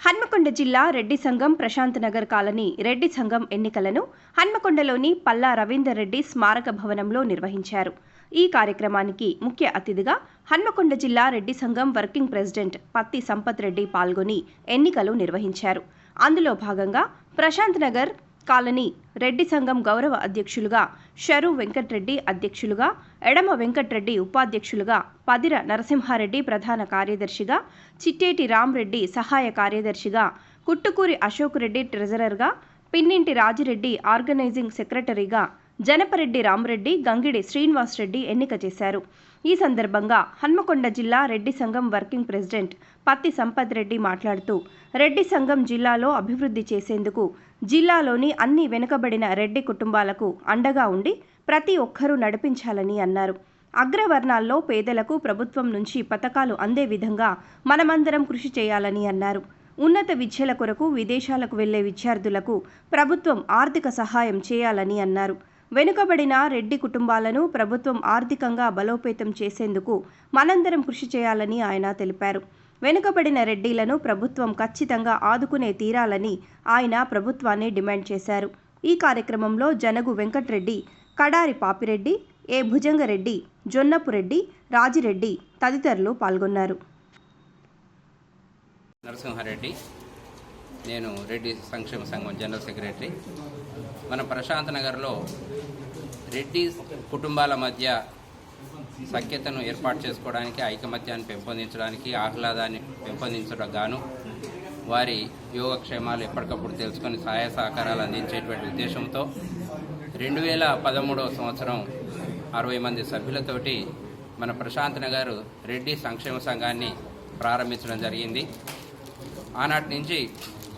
హన్మకొండ జిల్లా రెడ్డి సంఘం ప్రశాంత్ నగర్ కాలనీ రెడ్డి సంఘం ఎన్నికలను హన్మకొండలోని పల్లా రవీందర్ రెడ్డి స్మారక భవనంలో నిర్వహించారు. ఈ కార్యక్రమానికి ముఖ్య అతిథిగా హన్మకొండ జిల్లా రెడ్డి సంఘం వర్కింగ్ ప్రెసిడెంట్ పత్తి సంపత్ రెడ్డి పాల్గొని ఎన్నికలు నిర్వహించారు. అందులో భాగంగా ప్రశాంత్ నగర్ కాలనీ రెడ్డి సంఘం గౌరవ అధ్యక్షులుగా షరు వెంకట్రెడ్డి అధ్యక్షులుగా ఎడమ వెంకట్రెడ్డి ఉపాధ్యక్షులుగా పదిర నరసింహారెడ్డి ప్రధాన కార్యదర్శిగా చిట్టేటి రామ్రెడ్డి సహాయ కార్యదర్శిగా కుట్టుకూరి అశోక్ రెడ్డి ట్రెజరర్గా పిన్నింటి రాజిరెడ్డి ఆర్గనైజింగ్ సెక్రటరీగా జనపరెడ్డి రామరెడ్డి గంగిడి శ్రీనివాస్ రెడ్డి ఎన్నిక చేశారు. ఈ సందర్భంగా హన్మకొండ జిల్లా రెడ్డి సంఘం వర్కింగ్ ప్రెసిడెంట్ పత్తి సంపత్ రెడ్డి మాట్లాడుతూ రెడ్డి సంఘం జిల్లాలో అభివృద్ధి చేసేందుకు జిల్లాలోని అన్ని వెనుకబడిన రెడ్డి కుటుంబాలకు అండగా ఉండి ప్రతి ఒక్కరూ నడిపించాలని అన్నారు. అగ్రవర్ణాల్లో పేదలకు ప్రభుత్వం నుంచి పథకాలు అందే విధంగా మనమందరం కృషి చేయాలని అన్నారు. ఉన్నత విద్యల కొరకు విదేశాలకు వెళ్ళే విద్యార్థులకు ప్రభుత్వం ఆర్థిక సహాయం చేయాలని అన్నారు. వెనుకబడిన రెడ్డి కుటుంబాలను ప్రభుత్వం ఆర్థికంగా బలోపేతం చేసేందుకు మనందరం కృషి చేయాలని ఆయన తెలిపారు. వెనుకబడిన రెడ్డిలను ప్రభుత్వం ఖచ్చితంగా ఆదుకునే తీరాలని ఆయన ప్రభుత్వాన్ని డిమాండ్ చేశారు. ఈ కార్యక్రమంలో జనగు వెంకట్రెడ్డి కడారి పాపిరెడ్డి ఏ భుజంగరెడ్డి జొన్నపురెడ్డి రాజిరెడ్డి తదితరులు పాల్గొన్నారు. నరసింహారెడ్డి నేను రెడ్డి సంక్షేమ సంఘం జనరల్ సెక్రటరీ. మన ప్రశాంత్ నగర్లో రెడ్డి కుటుంబాల మధ్య సఖ్యతను ఏర్పాటు చేసుకోవడానికి ఐకమత్యాన్ని పెంపొందించడానికి ఆహ్లాదాన్ని పెంపొందించడం గాను వారి యోగక్షేమాలు ఎప్పటికప్పుడు తెలుసుకొని సహాయ సహకారాలు అందించేటువంటి ఉద్దేశంతో రెండు వేల పదమూడవ సంవత్సరం అరవై మంది సభ్యులతోటి మన ప్రశాంత్ నగర్ రెడ్డి సంక్షేమ సంఘాన్ని ప్రారంభించడం జరిగింది. ఆనాటి నుంచి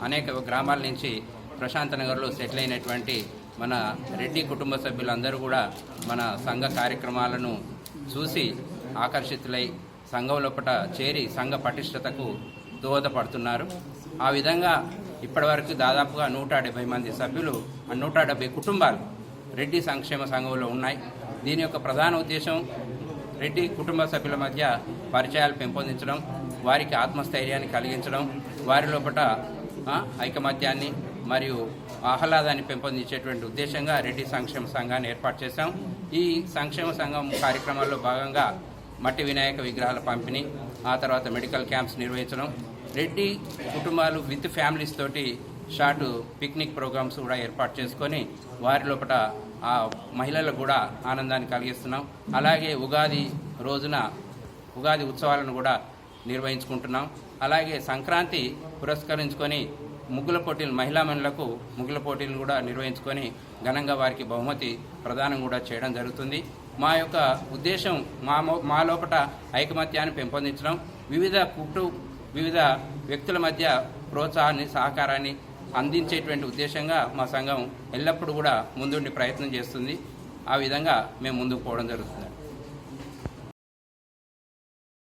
అనేక గ్రామాల నుంచి ప్రశాంత్ నగర్లో సెటిల్ అయినటువంటి మన రెడ్డి కుటుంబ సభ్యులందరూ కూడా మన సంఘ కార్యక్రమాలను చూసి ఆకర్షితులై సంఘం లోపల చేరి సంఘ పటిష్టతకు దోహదపడుతున్నారు. ఆ విధంగా ఇప్పటివరకు దాదాపుగా నూట డెబ్బై మంది సభ్యులు ఆ నూట డెబ్బై కుటుంబాలు రెడ్డి సంక్షేమ సంఘంలో ఉన్నాయి. దీని యొక్క ప్రధాన ఉద్దేశం రెడ్డి కుటుంబ సభ్యుల మధ్య పరిచయాలు పెంపొందించడం వారికి ఆత్మస్థైర్యాన్ని కలిగించడం వారి లోపల ఐకమత్యాన్ని మరియు ఆహ్లాదాన్ని పెంపొందించేటువంటి ఉద్దేశంగా రెడ్డి సంక్షేమ సంఘాన్ని ఏర్పాటు చేశాం. ఈ సంక్షేమ సంఘం కార్యక్రమాల్లో భాగంగా మట్టి వినాయక విగ్రహాల పంపిణీ ఆ తర్వాత మెడికల్ క్యాంప్స్ నిర్వహించడం రెడ్డి కుటుంబాలు విత్ ఫ్యామిలీస్ తోటి షార్ట్ పిక్నిక్ ప్రోగ్రామ్స్ కూడా ఏర్పాటు చేసుకొని వారి లోపల ఆ మహిళలకు కూడా ఆనందాన్ని కలిగిస్తున్నాం. అలాగే ఉగాది రోజున ఉగాది ఉత్సవాలను కూడా నిర్వహించుకుంటున్నాం. అలాగే సంక్రాంతి పురస్కరించుకొని ముగ్గుల పోటీలు మహిళా మనులకు ముగ్గుల పోటీలు కూడా నిర్వహించుకొని ఘనంగా వారికి బహుమతి ప్రదానం కూడా చేయడం జరుగుతుంది. మా యొక్క ఉద్దేశం మా మా లోపల ఐకమత్యాన్ని పెంపొందించడం వివిధ కుటు వివిధ వ్యక్తుల మధ్య ప్రోత్సాహాన్ని సహకారాన్ని అందించేటువంటి ఉద్దేశంగా మా సంఘం ఎల్లప్పుడూ కూడా ముందుండి ప్రయత్నం చేస్తుంది. ఆ విధంగా మేము ముందుకు పోవడం జరుగుతుంది.